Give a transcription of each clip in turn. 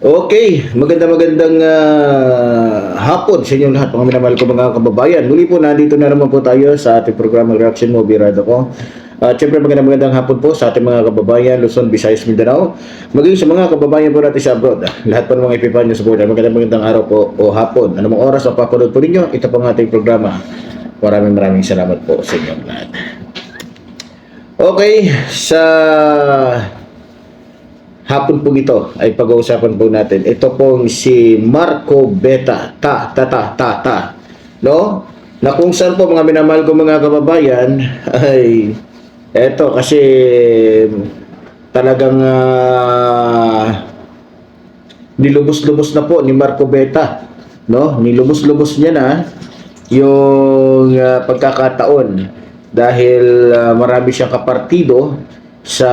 Okay, maganda magandang ah, hapon sa inyong lahat mga minamahal ko mga kababayan. Muli po nandito na naman po tayo sa ating programa Reaction Movie Rado ko. At syempre magandang magandang hapon po sa ating mga kababayan Luzon, Visayas, Mindanao. Maging sa mga kababayan po natin sa abroad. Ah, Lahat po ng mga ipipan nyo sa border. Magandang magandang araw po o hapon. Anong oras ang papanood po ninyo? Ito po ang ating programa. Maraming maraming salamat po sa inyong lahat. Okay, sa hapon po ito ay pag-uusapan po natin. Ito pong si Marco Beta. Ta, ta, ta, ta, ta. No? Na kung saan po mga minamahal ko mga kababayan ay eto kasi talagang ah, nilubos-lubos na po ni Marco Beta. No? Nilubos-lubos niya na yung ah, pagkakataon dahil ah, marami siyang kapartido sa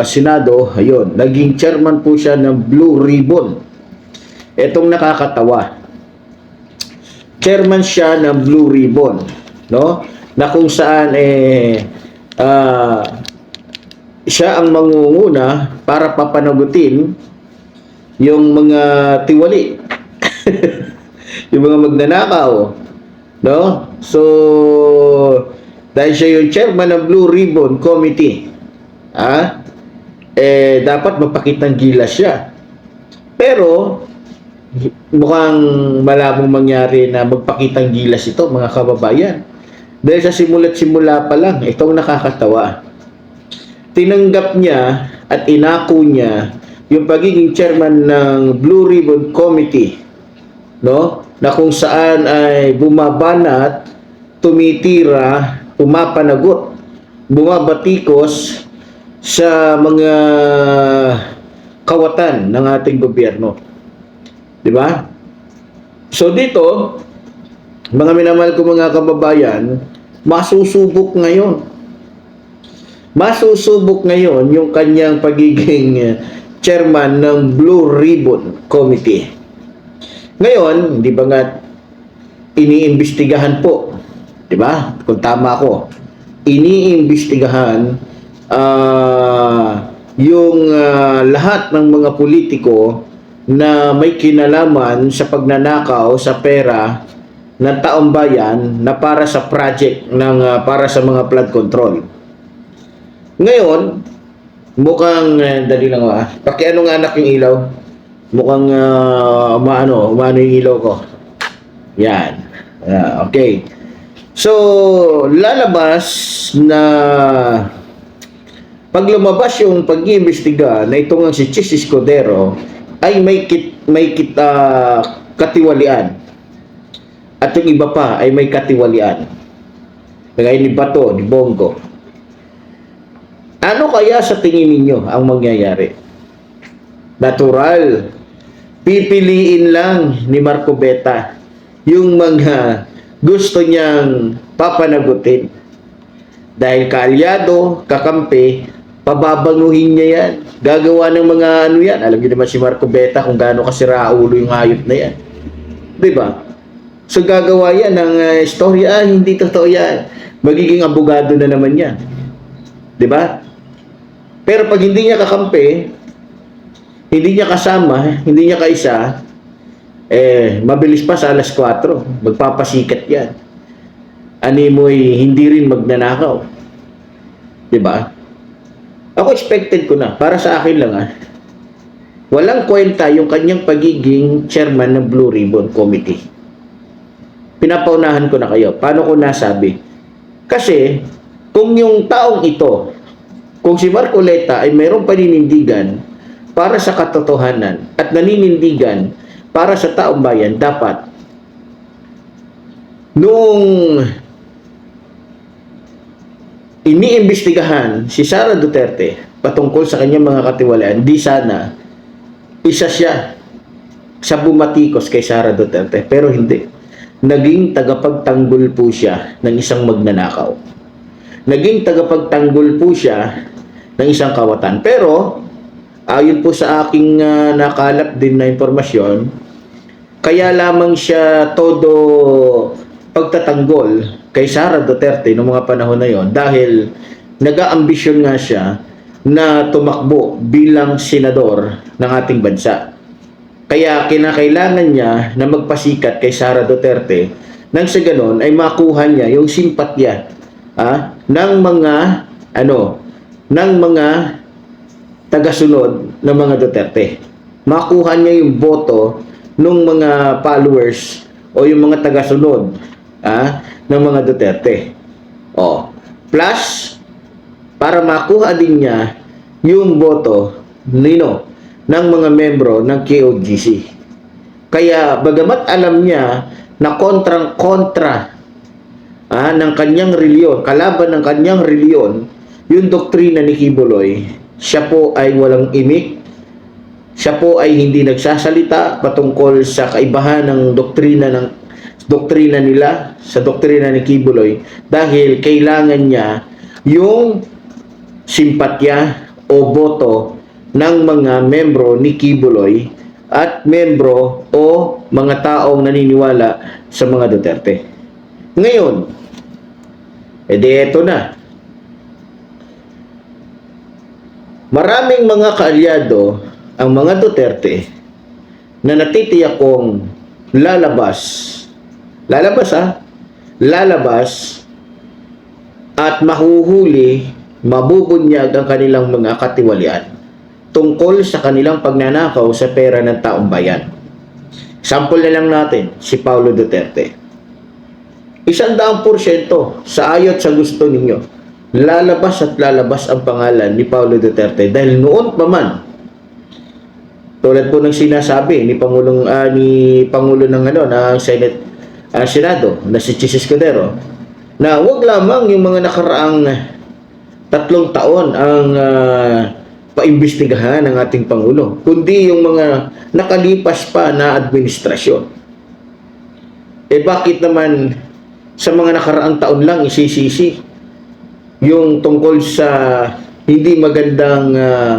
Senado, ayun, naging chairman po siya ng Blue Ribbon. Etong nakakatawa. Chairman siya ng Blue Ribbon, no? Na kung saan eh ah, siya ang mangunguna para papanagutin yung mga tiwali. yung mga magnanakaw, no? So dahil siya yung chairman ng Blue Ribbon Committee, ah, eh, dapat mapakitang gilas siya. Pero, mukhang malabong mangyari na magpakitang gilas ito, mga kababayan. Dahil sa simula't simula pa lang, itong nakakatawa. Tinanggap niya at inako niya yung pagiging chairman ng Blue Ribbon Committee, no? Na kung saan ay bumabanat, tumitira, pumapanagot, bumabatikos sa mga kawatan ng ating gobyerno. 'Di ba? So dito, mga minamahal ko mga kababayan, masusubok ngayon. Masusubok ngayon yung kanyang pagiging eh, chairman ng Blue Ribbon Committee. Ngayon, di ba nga iniimbestigahan po, di ba? Kung tama ako, iniimbestigahan ah, yung ah, lahat ng mga politiko na may kinalaman sa pagnanakaw sa pera ng taong bayan na para sa project ng ah, para sa mga flood control. Ngayon, mukhang eh, dali lang ah. Pakiano nga anak yung ilaw. Mukhang uh, umaano, umaano yung ilaw ko. Yan. Ah, okay. So, lalabas na pag lumabas yung pag-iimbestiga na itong si Chis Escudero ay may kit, may kit, ah, katiwalian. At yung iba pa ay may katiwalian. Kagaya ni Bato, ni Bongo. Ano kaya sa tingin ninyo ang mangyayari? Natural. Pipiliin lang ni Marco Beta yung mga gusto niyang papanagutin. Dahil kaalyado, kakampi, pababanguhin niya yan. Gagawa ng mga ano yan. Alam niyo naman si Marco Beta kung gaano kasira ulo yung hayop na yan. Di ba? So gagawa yan ng uh, istorya, ah, hindi totoo yan. Magiging abogado na naman yan. Di ba? Pero pag hindi niya kakampi, hindi niya kasama, hindi niya kaisa, eh, mabilis pa sa alas 4, magpapasikat yan. Animoy hindi rin magnanakaw. Di ba? Ako expected ko na, para sa akin lang ah. Walang kwenta yung kanyang pagiging chairman ng Blue Ribbon Committee. Pinapaunahan ko na kayo. Paano ko nasabi? Kasi, kung yung taong ito, kung si Marcoleta ay mayroong paninindigan para sa katotohanan at naninindigan para sa taong bayan, dapat noong iniimbestigahan si Sara Duterte patungkol sa kanyang mga katiwalaan, di sana isa siya sa bumatikos kay Sara Duterte. Pero hindi. Naging tagapagtanggol po siya ng isang magnanakaw. Naging tagapagtanggol po siya ng isang kawatan. Pero, ayon po sa aking ah, nakalap din na impormasyon, kaya lamang siya todo pagtatanggol kay Sara Duterte noong mga panahon na yon dahil nag-aambisyon nga siya na tumakbo bilang senador ng ating bansa. Kaya kinakailangan niya na magpasikat kay Sara Duterte nang sa ganon ay makuha niya yung simpatya ah, ng mga ano ng mga tagasunod ng mga Duterte. Makuha niya yung boto ng mga followers o yung mga tagasunod ah, ng mga Duterte. Oh. Plus, para makuha din niya yung boto nino ng mga membro ng KOGC. Kaya bagamat alam niya na kontrang-kontra ah, ng kanyang reliyon, kalaban ng kanyang reliyon, yung doktrina ni Kibuloy, siya po ay walang imik, siya po ay hindi nagsasalita patungkol sa kaibahan ng doktrina ng doktrina nila sa doktrina ni Kibuloy dahil kailangan niya yung simpatya o boto ng mga membro ni Kibuloy at membro o mga taong naniniwala sa mga Duterte. Ngayon, edi eto na. Maraming mga kaalyado ang mga Duterte na natitiyak kong lalabas. Lalabas ha? Lalabas at mahuhuli, mabubunyag ang kanilang mga katiwalian tungkol sa kanilang pagnanakaw sa pera ng taong bayan. Sample na lang natin, si Paulo Duterte. Isang daang porsyento sa ayot sa gusto ninyo, lalabas at lalabas ang pangalan ni Paulo Duterte dahil noon pa man, tulad po ng sinasabi ni Pangulong ah, ni Pangulo ng ano ng Senate ah, Senado na si Chis Escudero na wag lamang yung mga nakaraang tatlong taon ang ah, paimbestigahan ng ating Pangulo, kundi yung mga nakalipas pa na administrasyon. Eh bakit naman sa mga nakaraang taon lang isisisi yung tungkol sa hindi magandang ah,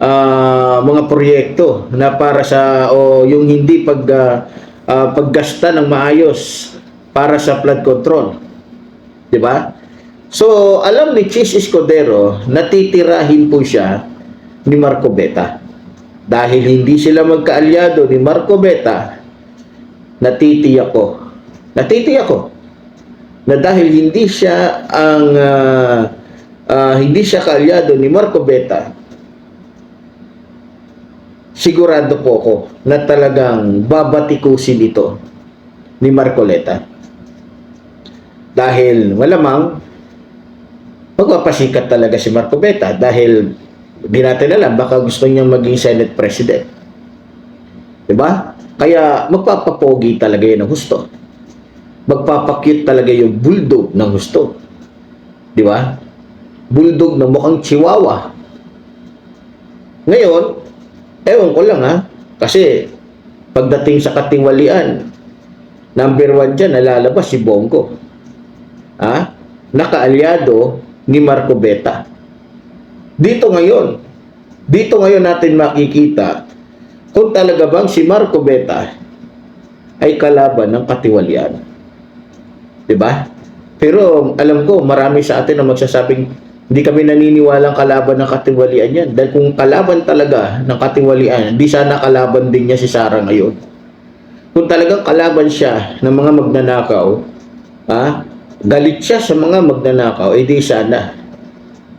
ah, mga proyekto na para sa o yung hindi pag ah, ah, paggasta ng maayos para sa flood control. 'Di ba? So, alam ni Chis Escudero, natitirahin po siya ni Marco Beta. Dahil hindi sila magkaalyado ni Marco Beta, natitiyak ko, natitiyak ko, na dahil hindi siya ang ah, ah, hindi siya kaalyado ni Marco Beta, sigurado po ako na talagang babatikusin ito ni Marcoleta. Dahil malamang magpapasikat talaga si Marco Beta dahil di natin alam baka gusto niyang maging Senate President. 'Di ba? Kaya magpapapogi talaga yun ng gusto. Magpapakyut talaga yung bulldog ng gusto. 'Di ba? Bulldog na mukhang chihuahua. Ngayon, ewan ko lang ha, kasi pagdating sa katiwalian, number one dyan, nalalabas si Bongo. Ha? Nakaalyado ni Marco Beta. Dito ngayon, dito ngayon natin makikita kung talaga bang si Marco Beta ay kalaban ng katiwalian. 'Di ba? Pero alam ko marami sa atin ang magsasabing hindi kami naniniwalang kalaban ng katiwalian yan. Dahil kung kalaban talaga ng katiwalian, di sana kalaban din niya si Sara ngayon. Kung talagang kalaban siya ng mga magnanakaw, ha, galit siya sa mga magnanakaw, eh di sana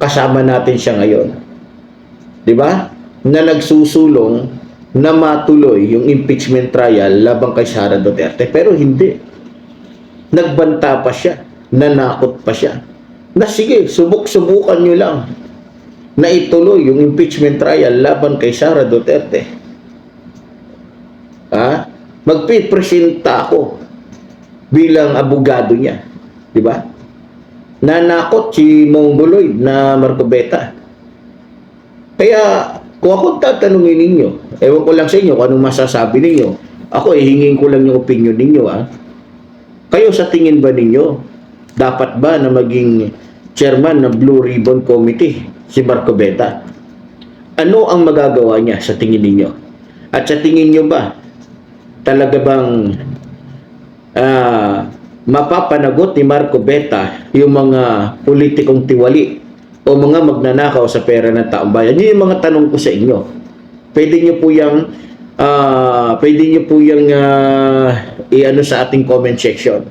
kasama natin siya ngayon. 'Di ba? Na nagsusulong na matuloy yung impeachment trial labang kay Sara Duterte. Pero hindi. Nagbanta pa siya. Nanakot pa siya. Na sige, subok-subukan nyo lang na ituloy yung impeachment trial laban kay Sara Duterte. Ha? Magpipresenta ako bilang abogado niya. Di ba? nanakot si Mongoloid na Marco Beta. Kaya, kung ako tatanungin ninyo, ewan ko lang sa inyo kung anong masasabi ninyo. Ako, eh, hingin ko lang yung opinion ninyo, ah. Kayo sa tingin ba ninyo, dapat ba na maging chairman ng Blue Ribbon Committee si Marco Beta? Ano ang magagawa niya sa tingin ninyo? At sa tingin nyo ba, talaga bang ah, mapapanagot ni Marco Beta yung mga politikong tiwali o mga magnanakaw sa pera ng taong bayan? Yun yung mga tanong ko sa inyo. Pwede nyo po yung ah pwede nyo po yung ah, i-ano sa ating comment section.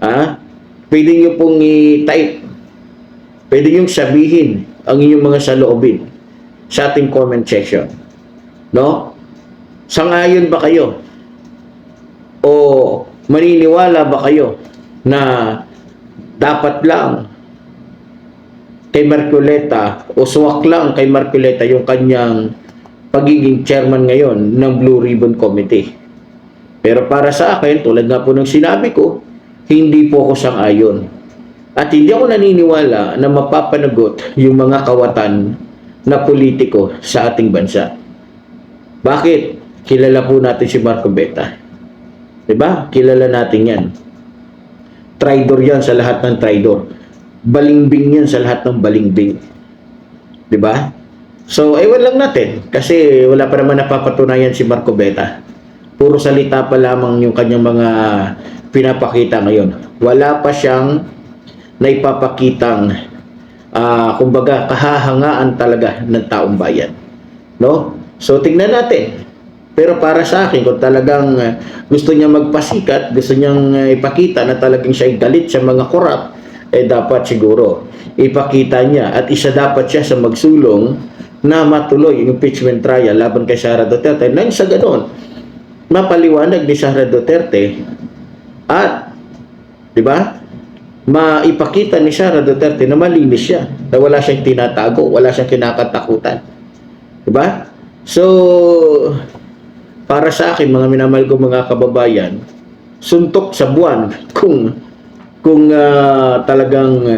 Ah, pwede nyo pong i-type. Pwede nyo sabihin ang inyong mga saloobin sa ating comment section. No? Sangayon ba kayo? O maniniwala ba kayo na dapat lang kay Marcoleta o suwak lang kay Marcoleta yung kanyang pagiging chairman ngayon ng Blue Ribbon Committee. Pero para sa akin, tulad nga po ng sinabi ko, hindi po ako sang-ayon. At hindi ako naniniwala na mapapanagot yung mga kawatan na politiko sa ating bansa. Bakit? Kilala po natin si Marco Beta. 'Di ba? Kilala natin 'yan. Traidor 'yan sa lahat ng traidor. Balingbing 'yan sa lahat ng balingbing. 'Di ba? So, ewan lang natin kasi wala pa naman napapatunayan si Marco Beta. Puro salita pa lamang yung kanyang mga pinapakita ngayon. Wala pa siyang naipapakitang ah kumbaga kahahangaan talaga ng taong bayan. No? So tingnan natin. Pero para sa akin, kung talagang ah, gusto niya magpasikat, gusto niyang ah, ipakita na talagang siya galit sa mga korap, eh dapat siguro ipakita niya at isa dapat siya sa magsulong na matuloy yung impeachment trial laban kay Sara Duterte. Nang sa ganon, mapaliwanag ni Sara Duterte at, di ba, maipakita ni Sara Duterte na malinis siya, na wala siyang tinatago, wala siyang kinakatakutan. Di ba? So, para sa akin, mga minamahal ko mga kababayan, suntok sa buwan kung kung ah, talagang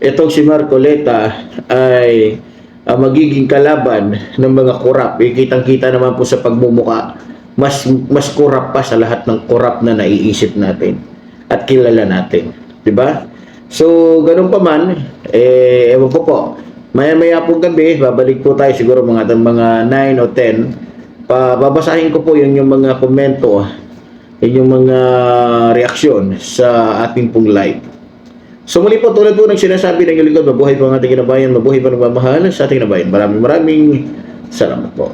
itong si Marcoleta ay ah, magiging kalaban ng mga korap. Eh, kitang-kita naman po sa pagmumuka, mas mas korap pa sa lahat ng korap na naiisip natin at kilala natin. 'Di ba? So, ganun pa man, eh, ewan ko po, maya-maya po gabi, babalik po tayo siguro mga mga 9 o 10. Pa, babasahin ko po yung, yung mga komento, yung, yung mga reaksyon sa ating pong live. So muli po, tulad po ng sinasabi ng lingkod, mabuhay po ang ating kinabayan, mabuhay po ang mamahal sa ating kinabayan. Maraming maraming salamat po.